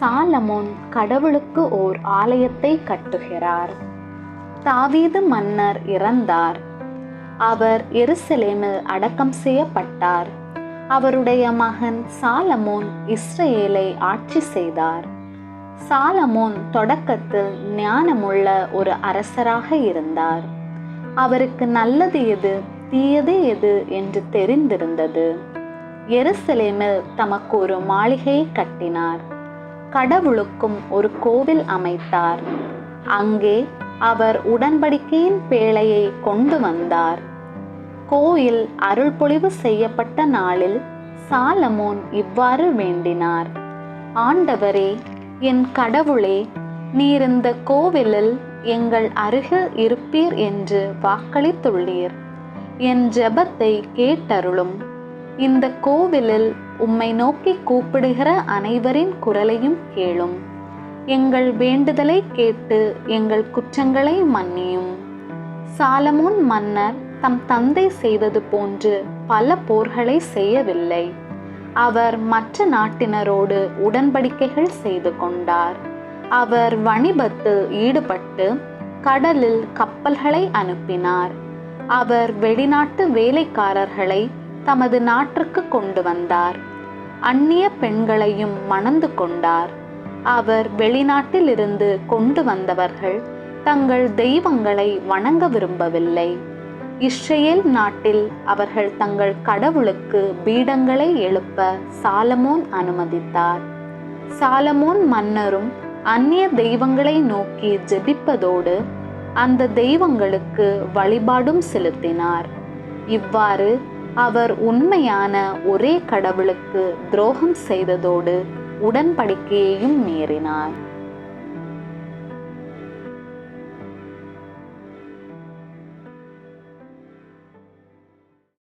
Solomon கடவுளுக்கு ஓர் ஆலயத்தை கட்டுகிறார். தாவீது மன்னர் இறந்தார். அவர் எருசலேமில் அடக்கம் செய்யப்பட்டார். அவருடைய மகன் சாலமோன் இஸ்ரேலை ஆட்சி செய்தார். சாலமோன் தொடக்கத்தில் ஞானமுள்ள ஒரு அரசராக இருந்தார். அவருக்கு நல்லது எது தீயது எது என்று தெரிந்திருந்தது. எருசலேமில் தமக்கு ஒரு மாளிகையை கட்டினார். கடவுளுக்கும் ஒரு கோவில் அமைத்தார். அங்கே அவர் உடன்படிக்கையின் பேழையை கொண்டு வந்தார். கோயில் அருள்பொழிவு செய்யப்பட்ட நாளில் சாலமோன் இவ்வாறு வேண்டினார். ஆண்டவரே என் கடவுளே நீர் இந்த கோவிலில் எங்கள் அருகில் இருப்பீர் என்று வாக்களித்துள்ளீர். என் ஜெபத்தை கேட்டருளும். இந்த கோவிலில் உம்மை நோக்கி கூப்பிடுகிற அனைவரின் குரலையும் கேளும். எங்கள் வேண்டுதலை கேட்டு எங்கள் குற்றங்களை மன்னியும். சாலமோன் மன்னர் தம் தந்தை செய்தது போன்று பல போர்களை செய்யவில்லை. அவர் மற்ற நாட்டினரோடு உடன்படிக்கைகள் செய்து கொண்டார். அவர் வணிபத்தில் ஈடுபட்டு கடலில் கப்பல்களை அனுப்பினார். அவர் வெளிநாட்டு வேலைக்காரர்களை தமது நாட்டிற்கு கொண்டு வந்தார். அந்நிய பெண்களையும் மணந்து கொண்டார். அவர் வெளிநாட்டிலிருந்து கொண்டு வந்தவர்கள் தங்கள் தெய்வங்களை வணங்க விரும்பவில்லை. இஸ்ரேல் நாட்டில் அவர்கள் தங்கள் கடவுளுக்கு பீடங்களை எழுப்ப சாலமோன் அனுமதித்தார். சாலமோன் மன்னரும் அந்நிய தெய்வங்களை நோக்கி ஜெபிப்பதோடு அந்த தெய்வங்களுக்கு வழிபாடும் செலுத்தினார். இவ்வாறு அவர் உண்மையான ஒரே கடவுளுக்கு துரோகம் செய்ததோடு உடன்படிக்கையையும் மீறினார்.